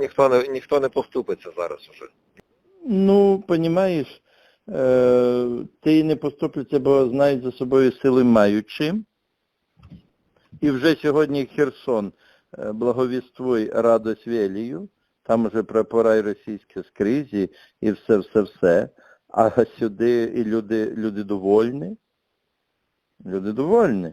ніхто не ніхто не поступиться зараз уже. Ну, понімаєш, е, ти не поступляться, бо знають за собою сили маючи. І вже сьогодні Херсон е, благовіствуй радость велію, там вже прапора й російські скрізь і, і все, все, все. А сюди і люди, люди довольні. Люди довольні.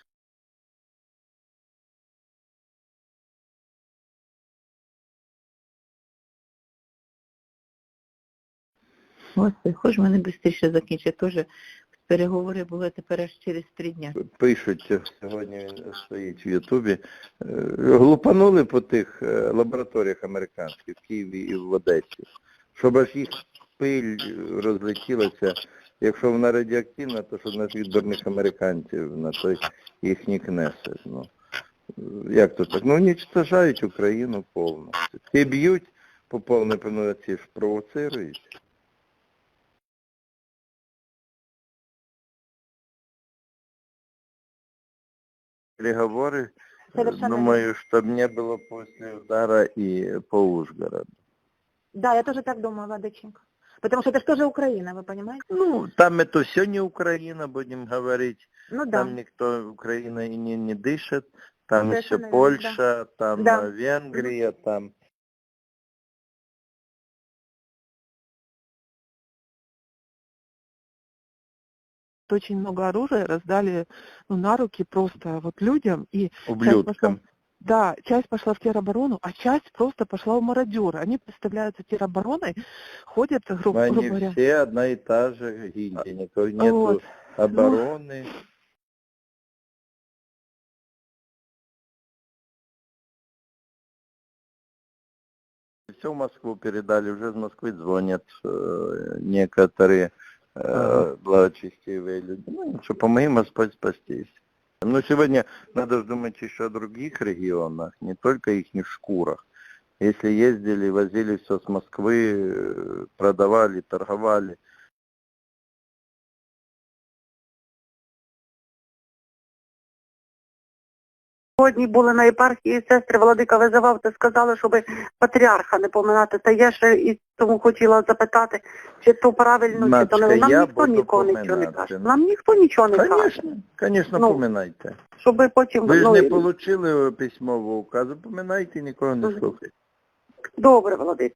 Господи, хоч мене швидше закінчить. Теж переговори були тепер аж через три дня. Пишуть, сьогодні він стоїть в Ютубі. Е, Глупанули по тих е, лабораторіях американських в Києві і в Одесі, щоб аж їх пиль розлетілася. Якщо вона радіоактивна, то що нас від дурних американців на той їх не кнесе. Ну, як то так? Ну, уничтожають Україну повністю. Ті б'ють по повній певноці ж провоцирують. Переговоры, э, Совершенно думаю, чтобы не было после удара и по Ужгороду. Да, я тоже так думаю, Владыченко. Потому что это же тоже Украина, вы понимаете? Ну, там это все не Украина, будем говорить. Ну да. Там никто Украина и не, не дышит. Там еще Совершенно верно, Польша, там Да. э, Венгрия, там... очень много оружия раздали ну, на руки просто вот людям. И Ублюдкам. да, часть пошла в тероборону, а часть просто пошла в мародеры. Они представляются теробороной, ходят, гру- грубо Они говоря. все одна и та же гильдия, никакой нету Вот. обороны. Все в Москву передали, уже из Москвы звонят э, некоторые э, Ага. благочестивые люди. Ну, ничего, помоги Господь спастись. Но сегодня надо же думать еще о других регионах, не только их шкурах. Если ездили, возили все с Москвы, э, продавали, торговали. Сьогодні були на єпархії сестри Владика визивав, та сказали, щоб патріарха не поминати. Та я ще і тому хотіла запитати, чи то правильно, чи то не. Нам ніхто нікого нічого не каже. Нам ніхто нічого не каже. Конечно, конечно, Ну, поминайте. Щоб потім Ви ж ну, не отримали письмового указу, поминайте, нікого не слухайте. добре, Владик.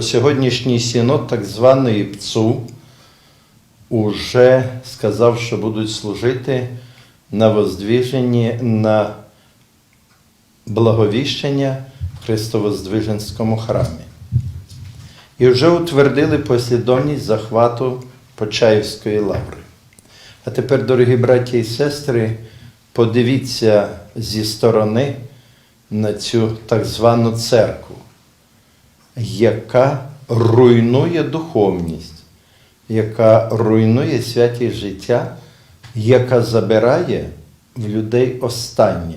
Сьогоднішній синод так званої ПЦУ уже сказав, що будуть служити на воздвіженні на благовіщення в Христовоздвиженському храмі. І вже утвердили послідовність захвату Почаївської лаври. А тепер, дорогі браті і сестри, подивіться зі сторони на цю так звану церкву яка руйнує духовність, яка руйнує святість життя, яка забирає в людей останнє.